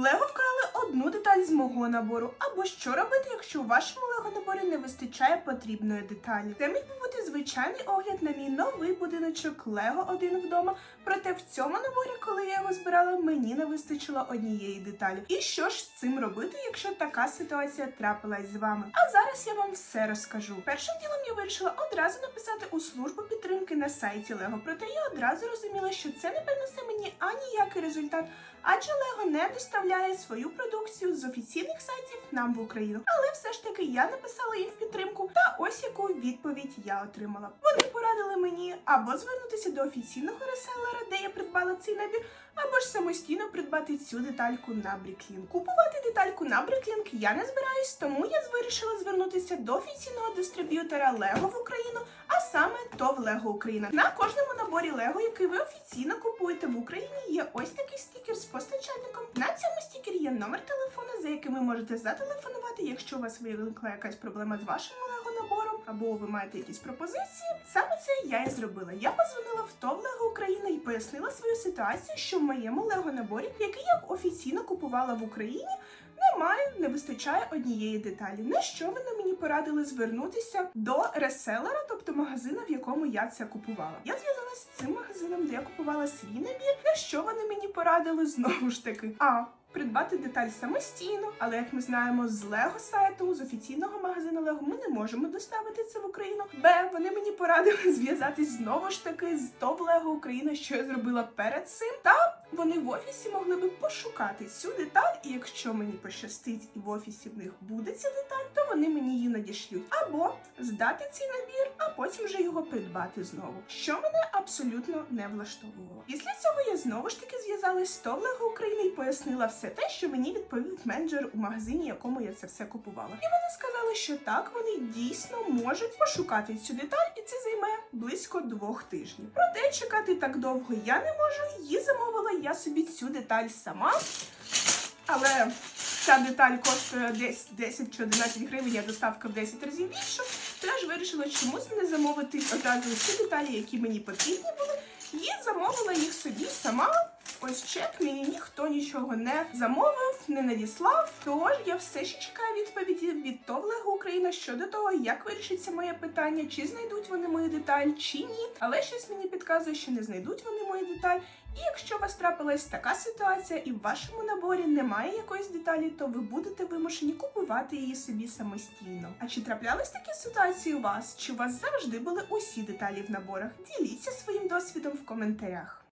Лего вкрали одну деталь з мого набору. Або що робити, якщо у вашому лего наборі не вистачає потрібної деталі. Це міг бути звичайний огляд на мій новий будиночок Лего один вдома. Проте в цьому наборі, коли я його збирала, мені не вистачило однієї деталі. І що ж з цим робити, якщо така ситуація трапилась з вами? А зараз я вам все розкажу. Першим ділом я вирішила одразу написати у службу підтримки на сайті Лего. Проте я одразу розуміла, що це не принесе мені аніякий результат, адже Лего не доставляє свою продукцію з офіційних сайтів нам в Україну. Але все ж таки я написала їм в підтримку, та ось яку відповідь я отримала. Вони порадили мені або звернутися до офіційного реселера, де я придбала цей набір, або ж самостійно придбати цю детальку на Бріклінк. Купувати детальку на Бріклінк я не збираюсь, тому я вирішила звернутися до офіційного дистриб'ютора Лего в Україну, а саме ТОВ Лего Україна. На кожному наборі Лего, який ви офіційно купуєте в Україні, ось такий стікер з постачальником. На цьому стікері є номер телефону, за яким ви можете зателефонувати, якщо у вас виникла якась проблема з вашим Лего набором, або ви маєте якісь пропозиції. Саме це я і зробила. Я позвонила в ТОВ Лего Україна і пояснила свою ситуацію, що в моєму Лего наборі, який я офіційно купувала в Україні, немає, не вистачає однієї деталі. На що вони мені порадили звернутися до реселера, тобто магазина, в якому я це купувала. Я зв'язалася з цим магазином, де я купувала свій набір. На що вони мені порадили знову ж таки? А придбати деталь самостійно, але як ми знаємо, з Лего сайту, з офіційного магазину Лего, ми не можемо доставити це в Україну. Б, вони мені порадили зв'язатись знову ж таки з ТОП Лего Україна, що я зробила перед цим. Та вони в офісі могли би пошукати цю деталь, і якщо мені пощастить і в офісі в них буде ця деталь, то вони мені її надішлють. Або здати цей набір, а потім вже його придбати знову. Що мене абсолютно не влаштовувало. Після цього я знову ж таки зв'язалась з ТОВ Лего України і пояснила все те, що мені відповів менеджер у магазині, якому я це все купувала. І вони сказали, що так, вони дійсно можуть пошукати цю деталь, і це займе близько двох тижнів. Проте чекати так довго я не можу. Її замовила я собі цю деталь сама. Але ця деталь коштує десь 10 чи 11 гривень, а доставка в 10 разів більше. То я ж вирішила чомусь не замовити одразу всі деталі, які мені потрібні були. І замовила їх собі сама. Ось чек, мені ніхто нічого не замовив, не надіслав. Тож я все ще чекаю відповіді від ТОВ Україна щодо того, як вирішиться моє питання, чи знайдуть вони мою деталь, чи ні. Але щось мені підказує, що не знайдуть вони мою деталь. І якщо у вас трапилась така ситуація, і в вашому наборі немає якоїсь деталі, то ви будете вимушені купувати її собі самостійно. А чи траплялись такі ситуації у вас? Чи у вас завжди були усі деталі в наборах? Діліться своїм досвідом в коментарях.